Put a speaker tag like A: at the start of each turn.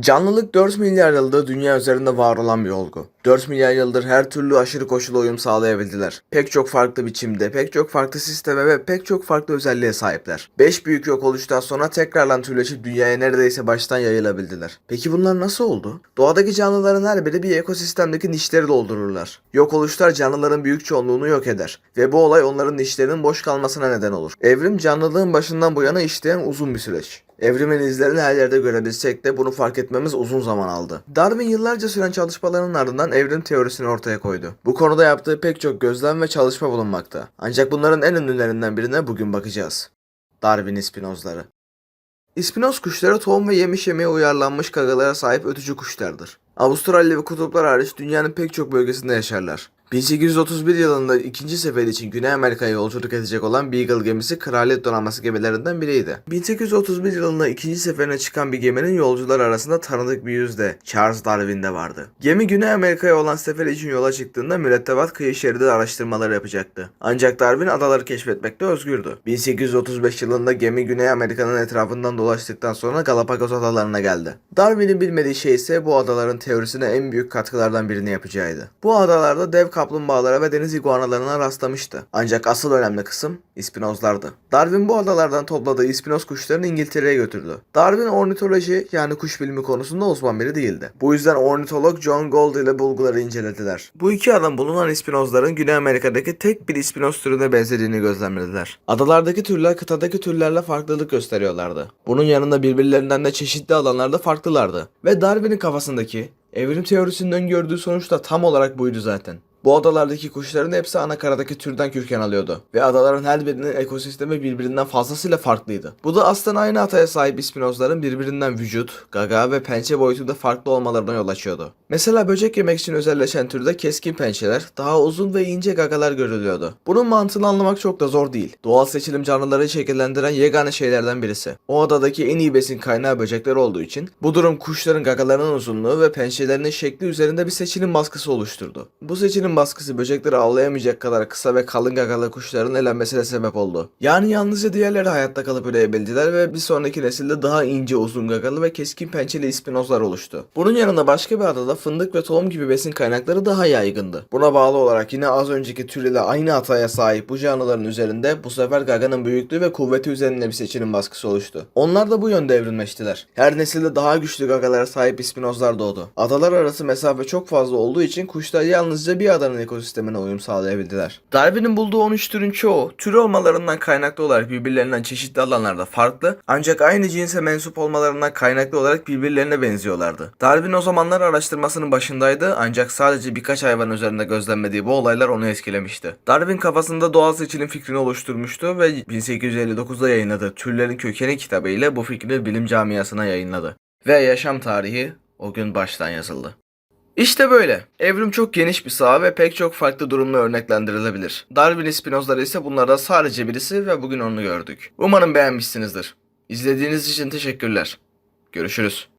A: Canlılık 4 milyar yıldır dünya üzerinde var olan bir olgu. 4 milyar yıldır her türlü aşırı koşula uyum sağlayabildiler. Pek çok farklı biçimde, pek çok farklı sisteme ve pek çok farklı özelliğe sahipler. 5 büyük yok oluştan sonra tekrardan türleşip dünyaya neredeyse baştan yayılabildiler. Peki bunlar nasıl oldu? Doğadaki canlıların her biri bir ekosistemdeki nişleri doldururlar. Yok oluşlar canlıların büyük çoğunluğunu yok eder ve bu olay onların nişlerinin boş kalmasına neden olur. Evrim canlılığın başından bu yana işleyen uzun bir süreç. Evrimin izlerini her yerde görebilsek de bunu fark etmemiz uzun zaman aldı. Darwin yıllarca süren çalışmalarının ardından evrim teorisini ortaya koydu. Bu konuda yaptığı pek çok gözlem ve çalışma bulunmakta. Ancak bunların en ünlülerinden birine bugün bakacağız. Darwin ispinozları. İspinoz kuşları tohum ve yemiş yemeye uyarlanmış gagalara sahip ötücü kuşlardır. Avustralya ve kutuplar hariç dünyanın pek çok bölgesinde yaşarlar. 1831 yılında ikinci sefer için Güney Amerika'ya yolculuk edecek olan Beagle gemisi kraliyet donanması gemilerinden biriydi. 1831 yılında ikinci seferine çıkan bir geminin yolcular arasında tanıdık bir yüzde Charles Darwin de vardı. Gemi Güney Amerika'ya olan sefer için yola çıktığında mürettebat kıyı şeridi araştırmaları yapacaktı. Ancak Darwin adaları keşfetmekte özgürdü. 1835 yılında gemi Güney Amerika'nın etrafından dolaştıktan sonra Galapagos adalarına geldi. Darwin'in bilmediği şey ise bu adaların teorisine en büyük katkılardan birini yapacağıydı. Bu adalarda dev kaplumbağalara ve deniz iguanalarına rastlamıştı. Ancak asıl önemli kısım ispinozlardı. Darwin bu adalardan topladığı ispinoz kuşlarını İngiltere'ye götürdü. Darwin ornitoloji yani kuş bilimi konusunda uzman biri değildi. Bu yüzden ornitolog John Gould ile bulguları incelediler. Bu iki adam bulunan ispinozların Güney Amerika'daki tek bir ispinoz türüne benzediğini gözlemlediler. Adalardaki türler kıtadaki türlerle farklılık gösteriyorlardı. Bunun yanında birbirlerinden de çeşitli alanlarda farklılardı. Ve Darwin'in kafasındaki evrim teorisinin öngördüğü sonuç da tam olarak buydu zaten. Bu adalardaki kuşların hepsi ana karadaki türden köken alıyordu ve adaların her birinin ekosistemi birbirinden fazlasıyla farklıydı. Bu da aslında aynı ataya sahip ispinozların birbirinden vücut, gaga ve pençe boyutunda farklı olmalarına yol açıyordu. Mesela böcek yemek için özelleşen türde keskin pençeler, daha uzun ve ince gagalar görülüyordu. Bunun mantığını anlamak çok da zor değil. Doğal seçilim canlıları şekillendiren yegane şeylerden birisi. O adadaki en iyi besin kaynağı böcekler olduğu için bu durum kuşların gagalarının uzunluğu ve pençelerinin şekli üzerinde bir seçilim baskısı oluşturdu. Bu seçilim baskısı böcekleri avlayamayacak kadar kısa ve kalın gagalı kuşların elenmesine sebep oldu. Yani yalnızca diğerleri hayatta kalıp üreyebildiler ve bir sonraki nesilde daha ince uzun gagalı ve keskin pençeli ispinozlar oluştu. Bunun yanında başka bir adada fındık ve tohum gibi besin kaynakları daha yaygındı. Buna bağlı olarak yine az önceki tür ile aynı hataya sahip bu canlıların üzerinde bu sefer gaganın büyüklüğü ve kuvveti üzerinde bir seçilim baskısı oluştu. Onlar da bu yönde evrimleştiler. Her nesilde daha güçlü gagalara sahip ispinozlar doğdu. Adalar arası mesafe çok fazla olduğu için kuşlar yalnızca bir adanın ekosistemine uyum sağlayabildiler. Darwin'in bulduğu 13 türün çoğu tür olmalarından kaynaklı olarak birbirlerinden çeşitli alanlarda farklı ancak aynı cinse mensup olmalarından kaynaklı olarak birbirlerine benziyorlardı. Darwin o zamanlar araştırmasının başındaydı ancak sadece birkaç hayvan üzerinde gözlemlediği bu olaylar onu etkilemişti. Darwin kafasında doğal seçilim fikrini oluşturmuştu ve 1859'da yayınladığı Türlerin Kökeni kitabı ile bu fikri bilim camiasına yayınladı. Ve yaşam tarihi o gün baştan yazıldı. İşte böyle. Evrim çok geniş bir saha ve pek çok farklı durumla örneklendirilebilir. Darwin ispinozları ise bunlardan sadece birisi ve bugün onu gördük. Umarım beğenmişsinizdir. İzlediğiniz için teşekkürler. Görüşürüz.